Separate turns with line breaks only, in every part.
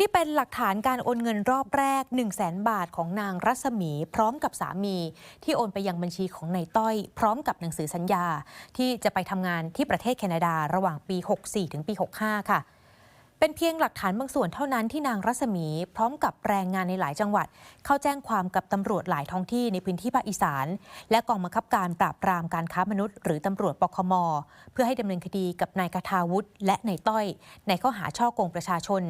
นี่เป็นหลักฐานการโอนเงินรอบแรก 1 0 0 0 0แบาทของนางรัศมี พร้อมกับสามี ที่โอนไปยังบัญชีของนายต้อย พร้อมกับหนังสือสัญญา ที่จะไปทำงานที่ประเทศแคนาดาระหว่างปี 64 ถึงปี 65 ค่ะ เป็นเพียงหลักฐานบางส่วนเท่านั้นที่นางรัศมีพร้อมกับแรงงานในหลายจังหวัด เข้าแจ้งความกับตำรวจหลายท้องที่ในพื้นที่ภาคอีสาน และกองบังคับการปราบปรามการค้ามนุษย์ หรือตำรวจปคม เพื่อให้ดำเนินคดีกับนายคทาวุฒิและนายต้อย ในข้อหาช่อโกงประชาชน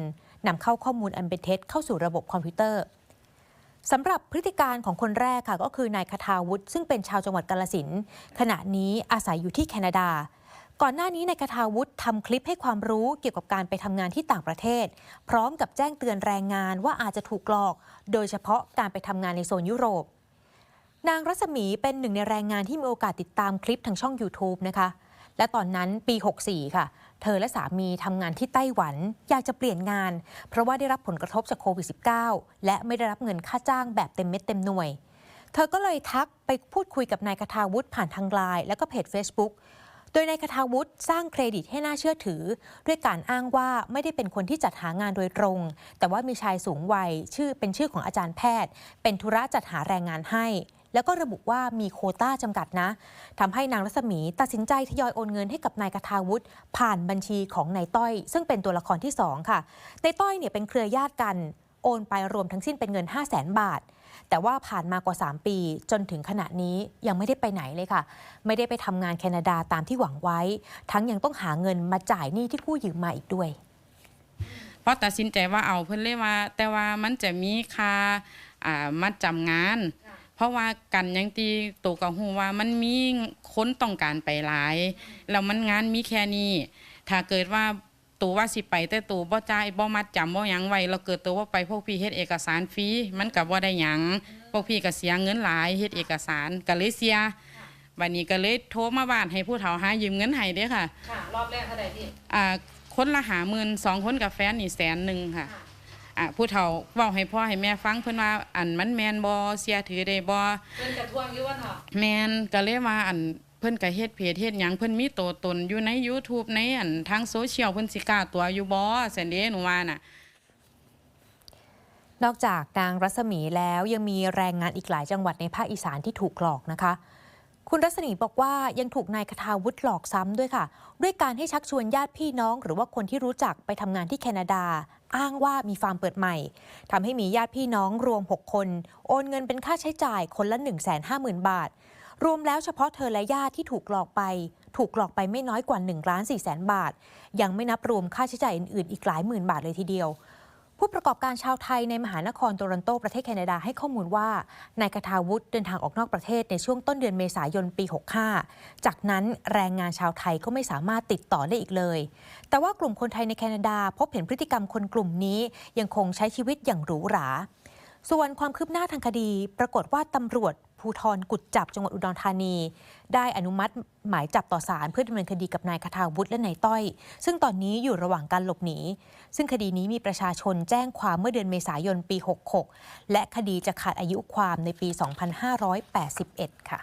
นำเข้าข้อมูลอันเป็นเท็จเข้าสู่ระบบคอมพิวเตอร์สำหรับพฤติการของคนแรกค่ะก็คือนายคทาวุฒิซึ่งเป็นชาวจังหวัดกาลสินขณะนี้อาศัยอยู่ที่แคนาดา ก่อนหน้านี้นายคทาวุฒิทำคลิปให้ความรู้เกี่ยวกับการไปทำงานที่ต่างประเทศ พร้อมกับแจ้งเตือนแรงงานว่าอาจจะถูกหลอก โดยเฉพาะการไปทำงานในโซนยุโรป นางรัศมีเป็นหนึ่งในแรงงานที่มีโอกาสติดตามคลิปทางช่อง YouTube นะคะ และตอนนั้นปี 64 ค่ะ เธอและสามีทำงานที่ไต้หวัน อยากจะเปลี่ยนงาน เพราะว่าได้รับผลกระทบจากโควิด -19 และไม่ได้รับเงินค่าจ้างแบบเต็มเม็ดเต็มหน่วย เธอก็เลยทักไปพูดคุยกับนายคทาวุฒิผ่านทางไลน์แล้วก็เพจ Facebook โดยนายคทาวุฒิสร้างเครดิตให้น่าเชื่อถือ ด้วยการอ้างว่าไม่ได้เป็นคนที่จัดหางานโดยตรง แต่ว่ามีชายสูงวัยชื่อเป็นชื่อของอาจารย์แพทย์ เป็นธุระจัดหาแรงงานให้ แล้วก็ระบุว่ามีโคต้าจำกัดนะทำให้นางรัศมีตัดสินใจทยอยโอนเงินให้กับนายคทาวุฒิผ่านบัญชีของนายต้อย ซึ่งเป็นตัวละครที่2ค่ะนายต้อยเนี่ยเป็นเครือญาติกันโอนไปรวมทั้งสิ้นเป็นเงิน 5 0 0แสนบาท แต่ว่าผ่านมากว่า 3 ปี จนถึงขณะนี้ยังไม่ได้ไปไหนเลยค่ะ ไม่ได้ไปทำงานแคนาดาตามที่หวังไว้ ทั้งยังต้องหาเงินมาจ่ายหนี้ที่กู้ยืมมาอีกด้วย
เพราะตัดสินใจว่าเอาเพิ่นเลยว่า แต่ว่ามันจะมีค่าอ่ามัดจำงาน เพราะว่ากันยังตีตัวกับหูว่ามันมีค้นต้องการไปหลายแล้วมันงานมีแค่นี้ ถ้าเกิดว่า ตัวว่าสิไปแต่ตัวบ่จ่ายบ่มัดจำบ่หยังไว้เราเกิดตัวว่าไปพวกพี่เฮ็ดเอกสารฟรีมันก็บ่ได้หยังพวกพี่ก็เสียเงินหลายเฮ็ดเอกสารก็เลยเสียบัดนี้ก็เลยโทรมาบ้านให้ผู้เฒ่าหายืมเงินให้เด้อค่ะ
ค่ะ รอบแรกเท่าไหร่พี่
อ่าคนละหาหมื่นสองคนกับแฟนนี่แสนหนึ่งค่ะอ่าผู้เฒ่าเว้าให้พ่อให้แม่ฟังเพิ่นว่าอันมันแมนบ่เสียถือได้บ่
เงินกระทวงอยุ่วันเถอะ
แมนก็เลยว่าอัน เพิ่นก็เฮ็ดเพจเฮ็ดหยังเพิ่นมีตัวตนอยู่ใน YouTube ในอันทางโซเชียลเพิ่นสิกล้าตัวอยู่บ่ซั่นเด้หนูว่าน่ะ
นอกจากนางรัศมีแล้วยังมีแรงงานอีกหลายจังหวัดในภาคอีสานที่ถูกหลอกนะคะ คุณรัศมีบอกว่ายังถูกนายคทาวุฒิหลอกซ้ำด้วยค่ะ ด้วยการให้ชักชวนญาติพี่น้อง หรือว่าคนที่รู้จักไปทำงานที่แคนาดา อ้างว่ามีฟาร์มเปิดใหม่ทำให้มีญาติพี่น้องรวม 6 คน โอนเงินเป็นค่าใช้จ่ายคนละ 1 5 0 0 0 0 บาท รวมแล้วเฉพาะเธอและญาติที่ถูกหลอกไป ถูกหลอกไปไม่น้อยกว่า1ล้าน4แสนบาท ยังไม่นับรวมค่าใช้จ่ายอื่นๆ อีกหลายหมื่นบาทเลยทีเดียว ผู้ประกอบการชาวไทยในมหานครโตรอนโตประเทศแคนาดาให้ข้อมูลว่านายคทาวุฒิเดินทางออกนอกประเทศในช่วงต้นเดือนเมษายนปี 65 จากนั้นแรงงานชาวไทยก็ไม่สามารถติดต่อได้อีกเลย แต่ว่ากลุ่มคนไทยในแคนาดาพบเห็นพฤติกรรมคนกลุ่มนี้ ยังคงใช้ชีวิตอย่างหรูหราส่วนความคืบหน้าทางคดี ปรากฏว่าตำรวจ ภูทรกุดจับจังหวัดอุดรธานี ได้อนุมัติหมายจับต่อศาลเพื่อดำเนินคดีกับนายคาทาวุฒิและนายต้อย ซึ่งตอนนี้อยู่ระหว่างการหลบหนี ซึ่งคดีนี้มีประชาชนแจ้งความเมื่อเดือนเมษายนปี 66 และคดีจะขาดอายุความในปี 2581 ค่ะ